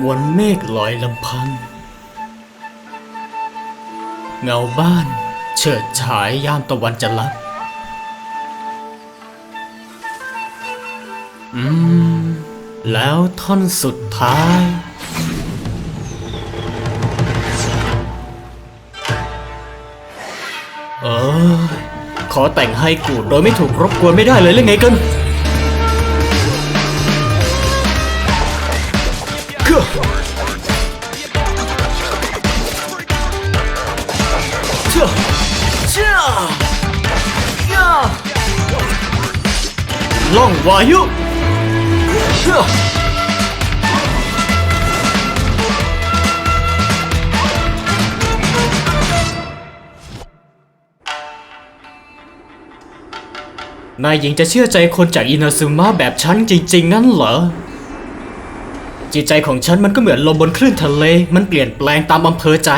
มวลเมฆลอยลำพังเงาบ้านเฉิดฉายยามตะวันจะลับ อืม แล้วท่อนสุดท้าย เออ ขอแต่งให้กูโดยไม่ถูกรบกวนไม่ได้เลยหรือไงกัน ล่องวายุนายหญิงจะเชื่อใจคนจากอินาซึมะแบบฉันจริง ๆ งั้นเหรอ จิตใจของฉันมันก็เหมือนลมบนคลื่นทะเล มันเปลี่ยนแปลงตามอำเภอใจ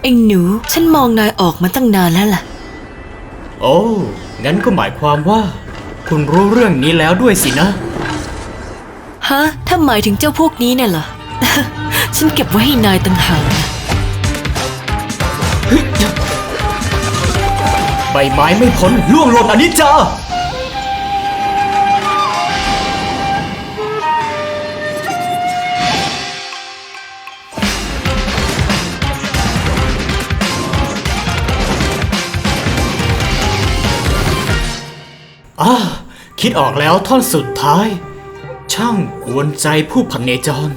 ไอ้หนู ฉันมองนายออกมาตั้งนานแล้วล่ะ โอ้ งั้นก็หมายความว่า คุณรู้เรื่องนี้แล้วด้วยสินะ ฮะ ถ้าหมายถึงเจ้าพวกนี้เนี่ยเหรอ ฉันเก็บไว้ให้นายต่างหากนะใบไม้ไม่พ้นล่วงหล่นอนิจจา อ้าคิดออกแล้วท่อนสุดท้าย ช่างกวนใจผู้ผันเนจร